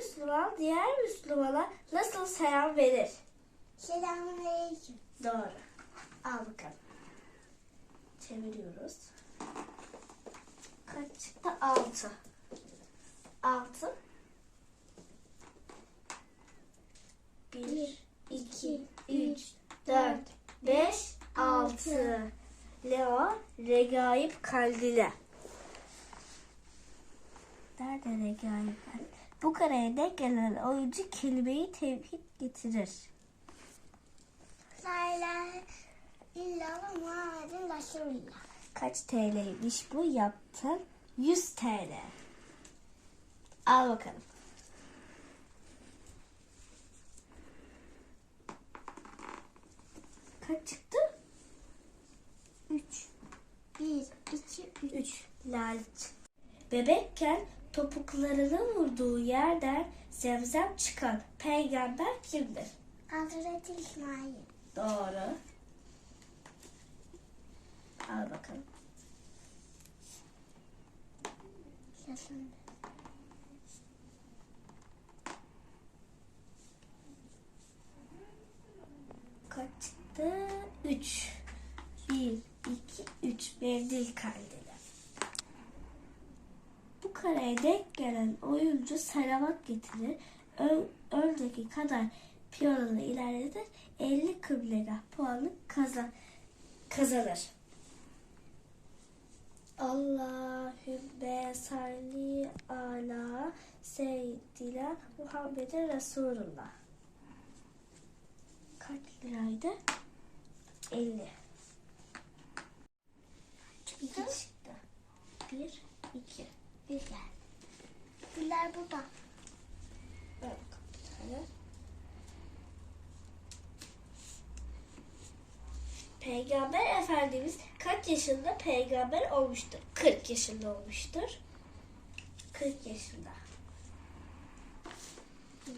Müslüman diğer Müslümana nasıl selam verir? Selamünaleyküm. Doğru. Al bakalım. Çeviriyoruz. Kaç çıktı? Altı. Altı. Bir, iki, üç, dört, beş, altı. Leo, Regaip Kaldile. Nerede Regaip Kaldile? Bu kareye denk gelen oyuncu kelimeyi tevhid getirir. La ilahe illallah Muhammedun Resulullah. Kaç TL'ymiş bu yaptın? 100 TL. Al bakalım. Kaç çıktı? 3 1 2 3 3. Lale çıktı. Bebekken topuklarını vurduğu yerden zemzem çıkan peygamber kimdir? Hazreti İsmail. Doğru. Al bakalım. Yaşandı. Kaç çıktı? 3. 1, 2, 3. Mendil kandili. Kareye denk gelen oyuncu salavat getirir. Ön, öndeki kadar piyonunu ilerletir. 50 kıblegah puanı kazan, kazanır. Allahümme salli ala seyyidina Muhammedin Resulullah. Kaç liraydı? 50. İki çıktı. Bir, iki. Güzel. Güller burada. Bakalım bir tane. Peygamber Efendimiz kaç yaşında peygamber olmuştur? 40 yaşında olmuştur. 40 yaşında. Kaç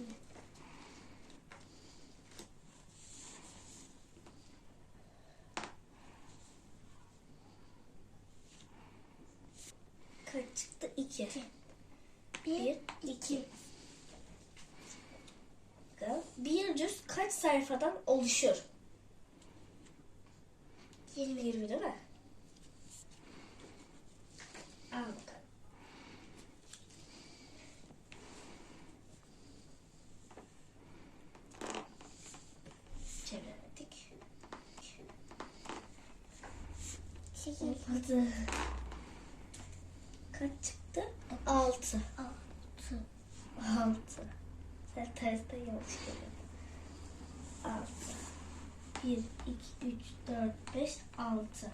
2. 1, 2. Bir cüz kaç sayfadan oluşur? 20 20 değil mi? Al bakalım. Çeviremedik. 8 Olmadı. Kaç çıktı? 6. 6 6. Sen tersten yanlış görüyorsun. 6. 1, 2, 3, 4, 5, 6.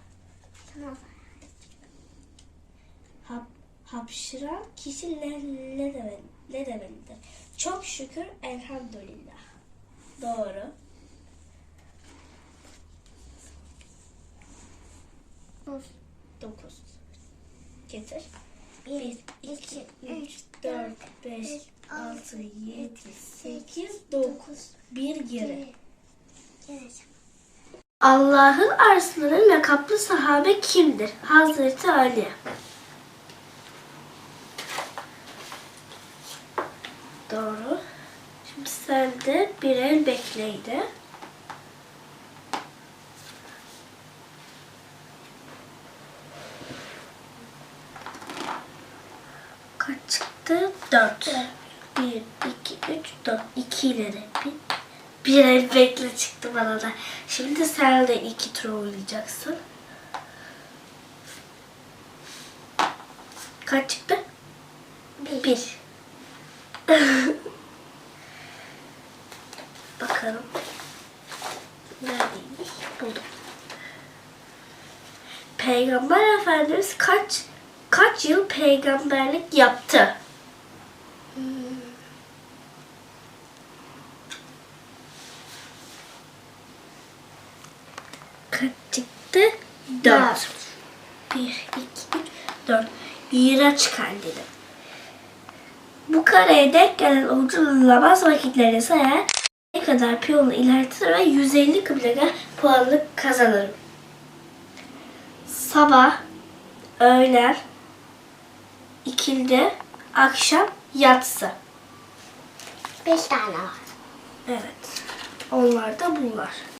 Tamam. Hap, hapşıran kişi ne, ne, demeli, ne demelidir? Çok şükür elhamdülillah. Doğru. 9 9. Getir. 1 1, 2, 3, 4, 5, 6, 7, 8, 9. Bir geri. Allah'ın arslanın lakaplı sahabe kimdir? Hazreti Ali. Doğru. Şimdi sen de bir el bekleydi. Kaç çıktı? Dört. Bir, iki, üç, dört. İki ileri. Bir, bir el bekle çıktı bana da. Şimdi sen de iki tur oynayacaksın. Kaç çıktı? Bir. Bakalım. Neredeymiş? Buldum. Peygamber Efendimiz kaç kaç yıl peygamberlik yaptı? Kaç çıktı? Dört. Bir, iki, üç, dört. Miraç kandili. Bu kareye denk gelen oyuncunun namaz vakitlerini sayar, ne kadar piyonu ilerletir ve 150 kıblega puanlık kazanır. Sabah, öğlen, ikindi, akşam, yatsı. Beş tane var. Evet. Onlar da bunlar.